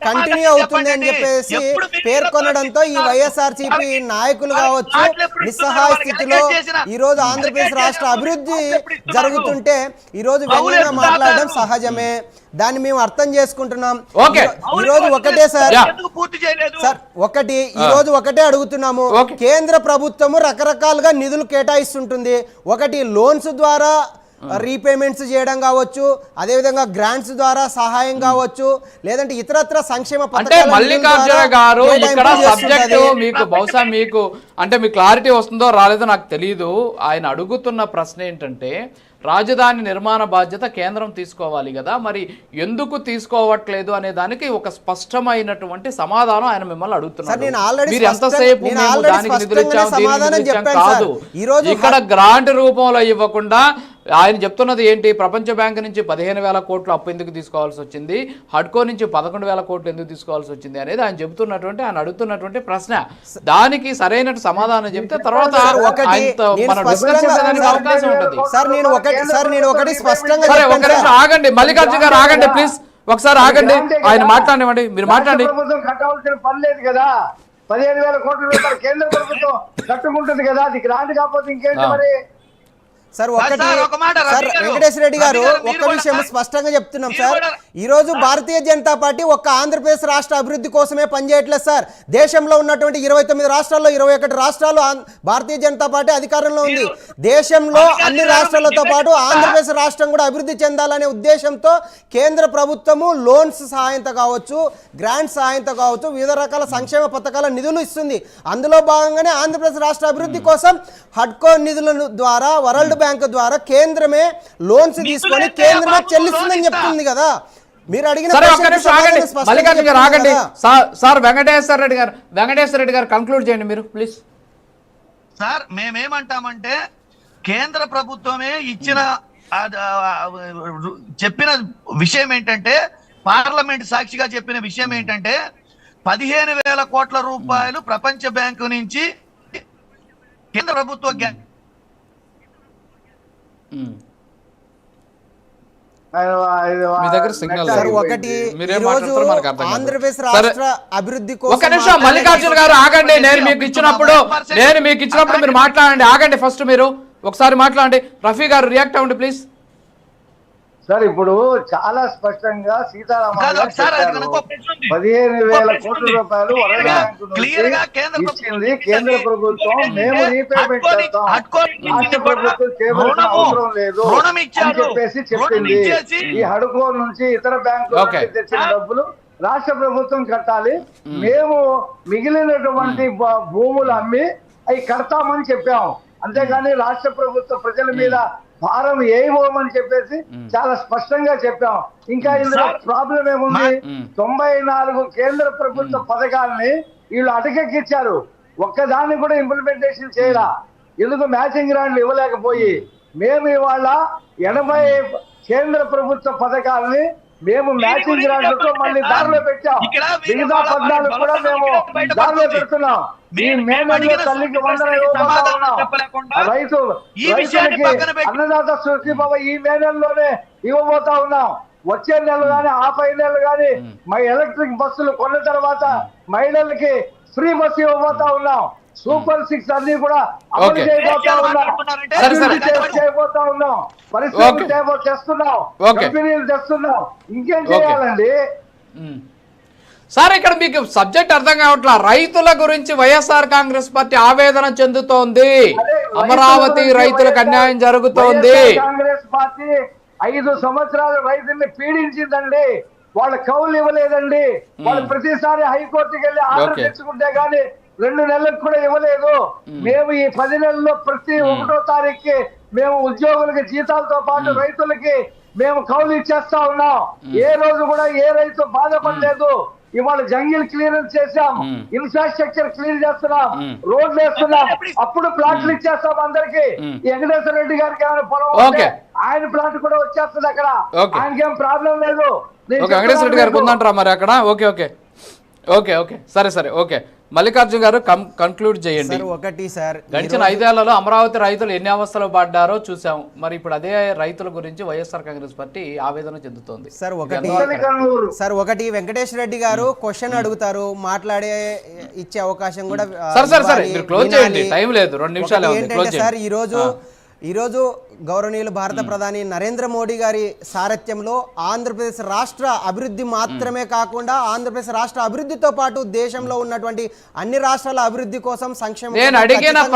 Continue అవుతుంది అని చెప్పేసి పేర్కొనడంతో ఈ వైఎస్ఆర్సీపీ నాయకులు కావచ్చు నిస్సహాయ స్థితిలో ఈ రోజు ఆంధ్రప్రదేశ్ రాష్ట్ర అభివృద్ధి జరుగుతుంటే ఈ రోజు వ్యంగ్యంగా మాట్లాడడం సహజమే. దాన్ని మేము అర్థం చేసుకుంటున్నాం. ఓకే. ఈ రోజు ఒకటే సార్. సార్ ఒకటి ఈ రోజు ఒకటే అడుగుతున్నాము. కేంద్ర ప్రభుత్వము రకరకాలుగా నిధులు కేటాయిస్తుంటుంది. ఒకటి లోన్స్ ద్వారా రీపేమెంట్స్ చేయడం కావచ్చు అదేవిధంగా గ్రాంట్స్ ద్వారా సహాయం కావచ్చు లేదంటే ఇతరత్ర సంక్షేమ మల్లికార్జున గారు ఇక్కడ సబ్జెక్ట్. మీకు బహుశా మీకు అంటే మీ క్లారిటీ వస్తుందో రాలేదో నాకు తెలియదు ఆయన అడుగుతున్న ప్రశ్న ఏంటంటే రాజధాని నిర్మాణ బాధ్యత కేంద్రం తీసుకోవాలి కదా మరి ఎందుకు తీసుకోవట్లేదు అనే దానికి ఒక స్పష్టమైనటువంటి సమాధానం ఆయన మిమ్మల్ని అడుగుతున్నారు. కాదు ఈ రోజు ఇక్కడ గ్రాంట్ రూపంలో ఇవ్వకుండా ఆయన చెప్తున్నది ఏంటి? ప్రపంచ బ్యాంక్ నుంచి పదిహేను వేల కోట్లు అప్పు ఎందుకు తీసుకోవాల్సి వచ్చింది? హడ్కో నుంచి పదకొండు వేల కోట్లు ఎందుకు తీసుకోవాల్సి వచ్చింది అనేది ఆయన చెబుతున్నటువంటి ఆయన అడుగుతున్నటువంటి ప్రశ్న. దానికి సరైన సమాధానం చెప్తే తర్వాత అవకాశం ఉంటుంది. సార్ ఒక నిమిషం. ఆగండి. మల్లికార్జున గారు ఆగండి ప్లీజ్. ఒకసారి ఆగండి. ఆయన మాట్లాడనివ్వండి. మీరు మాట్లాడండి. ప్రభుత్వం కట్టవలసిన పని లేదు కదా. పదిహేను వేల కోట్ల రూపాయలు కేంద్ర ప్రభుత్వం కట్టుకుంటుంది కదా. అది గ్రాంట్ కాకపోతే ఇంకేంటి. మరి? సార్ ఒకటి సార్, వెంకటేశ్వర రెడ్డి గారు ఒక్క విషయం స్పష్టంగా చెప్తున్నాం సార్. ఈ రోజు భారతీయ జనతా పార్టీ ఒక్క ఆంధ్రప్రదేశ్ రాష్ట్ర అభివృద్ధి కోసమే పనిచేయట్లేదు సార్. దేశంలో ఉన్నటువంటి ఇరవై తొమ్మిది రాష్ట్రాల్లో ఇరవై ఒకటి రాష్ట్రాలు భారతీయ జనతా పార్టీ అధికారంలో ఉంది. దేశంలో అన్ని రాష్ట్రాలతో పాటు ఆంధ్రప్రదేశ్ రాష్ట్రం కూడా అభివృద్ధి చెందాలనే ఉద్దేశంతో కేంద్ర ప్రభుత్వము లోన్స్ సహాయంతో కావచ్చు గ్రాంట్ సహాయంతో కావచ్చు వివిధ రకాల సంక్షేమ పథకాల నిధులు ఇస్తుంది. అందులో భాగంగానే ఆంధ్రప్రదేశ్ రాష్ట్ర అభివృద్ధి కోసం హడ్కో నిధుల ద్వారా వరల్డ్ బ్యాంక్ ద్వారా కేంద్రమే లోన్స్ తీసుకొని కేంద్రమే చెల్లిస్తుందని. చెప్తుంది కదా. మీరు అడిగిన సరే మల్లికార్జున గారు ఆగండి. వెంకటేశ్వర రెడ్డి గారు వెంకటేశ్వర రెడ్డి గారు కంక్లూడ్ చేయండి మీరు ప్లీజ్ సార్ మేమేమంటామంటే కేంద్ర ప్రభుత్వమే ఇచ్చిన చెప్పిన విషయం ఏంటంటే పార్లమెంట్ సాక్షిగా చెప్పిన విషయం ఏంటంటే పదిహేను వేల కోట్ల రూపాయలు ప్రపంచ బ్యాంకు నుంచి కేంద్ర ప్రభుత్వ మీ దగ్గర సిగ్నల్. ఒకటి. ఆంధ్రప్రదేశ్. రాష్ట్ర అభివృద్ధి ఒక నిమిషం మల్లికార్జున గారు ఆగండి నేను మీకు ఇచ్చినప్పుడు నేను మీకు ఇచ్చినప్పుడు మీరు మాట్లాడండి ఆగండి ఫస్ట్ మీరు ఒకసారి మాట్లాడండి రఫీ గారు రియాక్ట్ అవ్వండి ప్లీజ్ సార్ ఇప్పుడు చాలా స్పష్టంగా సీతారామన్ ఉంది. పదిహేను వేల కోట్ల. రూపాయలు బ్యాంక్ ఇచ్చింది. కేంద్ర ప్రభుత్వం మేము రీపేమెంట్ చేస్తాం రాష్ట్ర ప్రభుత్వం చేయవలసిన అవసరం లేదు రుణం అని ఇచ్చారు. చెప్పేసి చెప్పింది ఈ హడుకో నుంచి ఇతర. నుంచి తెచ్చిన డబ్బులు రాష్ట్ర ప్రభుత్వం కట్టాలి మేము మిగిలినటువంటి భ- భూములు అమ్మి అవి కడతామని చెప్పాము అంతేగాని రాష్ట్ర ప్రభుత్వ ప్రజల మీద భారం వేయబోమని చెప్పేసి చాలా స్పష్టంగా చెప్పాం. ఇంకా ఇందులో ప్రాబ్లం ఏముంది. తొంభై నాలుగు కేంద్ర ప్రభుత్వ పథకాలని వీళ్ళు అటకెక్కిచ్చారు. ఒక్కదాన్ని కూడా ఇంప్లిమెంటేషన్ చేయరా ఎందుకు మ్యాచింగ్ గ్రాంట్లు ఇవ్వలేకపోయి? మేము ఇవాళ ఎనభై కేంద్ర ప్రభుత్వ పథకాలని మేము మ్యాచింగ్ చెప్పండి మళ్ళీ. దారిలో పెట్టాం మిగతా పద్నాలుగు కూడా మేము. దారిలో పెడుతున్నాం తల్లికి రైతు ఈ విషయాన్ని రైతులకి పక్కన పెట్టి- అన్నదాత సృష్టి బాబా ఈ మే నెలలోనే ఇవ్వబోతా ఉన్నాం వచ్చే నెల గానీ ఆ పై నెలలు గానీ మా ఎలక్ట్రిక్ బస్సులు కొన్న తర్వాత మహిళలకి ఫ్రీ బస్సు ఇవ్వబోతా ఉన్నాం సూపర్ సిక్స్ అన్ని కూడా అమలు. చేయబోతా ఉన్నాం. చేయబోతా ఉన్నాం. పరిశ్రమలు చేస్తున్నాం. ఓకే. కంపెనీలు తెస్తున్నాం ఇంకేం. చేయాలండి? మ్మ్. సార్ ఇక్కడ మీకు సబ్జెక్ట్ అర్థం కావట్లా? రైతుల గురించి వైఎస్ఆర్ కాంగ్రెస్ పార్టీ ఆవేదన చెందుతోంది. అమరావతి రైతుల రైతులకు అన్యాయం జరుగుతోంది. కాంగ్రెస్ పార్టీ ఐదు సంవత్సరాలు రైతుల్ని పీడించిందండి. వాళ్ళ కౌలు ఇవ్వలేదండి. వాళ్ళు ప్రతిసారి హైకోర్టుకి వెళ్ళి ఆర్డర్. తెచ్చుకుంటే గానీ రెండు నెలలకు కూడా ఇవ్వలేదు. మేము. ఈ పది నెలల్లో ప్రతి ఒకటో తారీఖుకి మేము ఉద్యోగులకి జీతాలతో పాటు రైతులకి మేము కౌలు ఇచ్చేస్తా ఉన్నాం. ఏ రోజు కూడా ఏ రైతు బాధపడలేదు. ఇవాళ జంగిల్ క్లియరెన్స్ చేశాం. మ్మ్. ఇన్ఫ్రాస్ట్రక్చర్ క్లియర్ చేస్తున్నాం. రోడ్లు వేస్తున్నాం. అప్పుడు ప్లాట్లు ఇచ్చేస్తాం అందరికి. వెంకటేశ్వర రెడ్డి గారికి ఏమైనా పొలం ఆయన ప్లాట్ కూడా వచ్చేస్తుంది అక్కడ. ఆయనకేం ప్రాబ్లం లేదు. వెంకటేశ్వర రెడ్డి గారికి ఉందంటారా మరి అక్కడ? Okay okay. Okay okay. సరే సరే. ఓకే. మల్లికార్జున గారు కన్క్లూడ్ చేయండి. సార్ ఒకటి సార్ గడిచిన ఐదేళ్ళలో అమరావతి రైతులు ఎన్ని అవస్థలు పడ్డారో చూసాం మరి ఇప్పుడు అదే రైతుల గురించి వైఎస్ఆర్ కాంగ్రెస్ పార్టీ ఆవేదన చెందుతోంది. సార్ ఒకటి. సార్ ఒకటి వెంకటేష్ రెడ్డి గారు క్వశ్చన్ అడుగుతారు మాట్లాడే ఇచ్చే అవకాశం కూడా సరే సరే సరే క్లోజ్ చేయండి. టైం లేదు రెండు నిమిషాలే ఒకటి ఉంది క్లోజ్ ఏంటంటే సార్ ఈ రోజు ఈ రోజు గౌరవనీయులు భారత ప్రధాని నరేంద్ర మోడీ గారి సారథ్యంలో ఆంధ్రప్రదేశ్ రాష్ట్ర అభివృద్ధి మాత్రమే కాకుండా ఆంధ్రప్రదేశ్ రాష్ట్ర అభివృద్ధితో పాటు దేశంలో ఉన్నటువంటి అన్ని రాష్ట్రాల అభివృద్ధి కోసం సంక్షేమం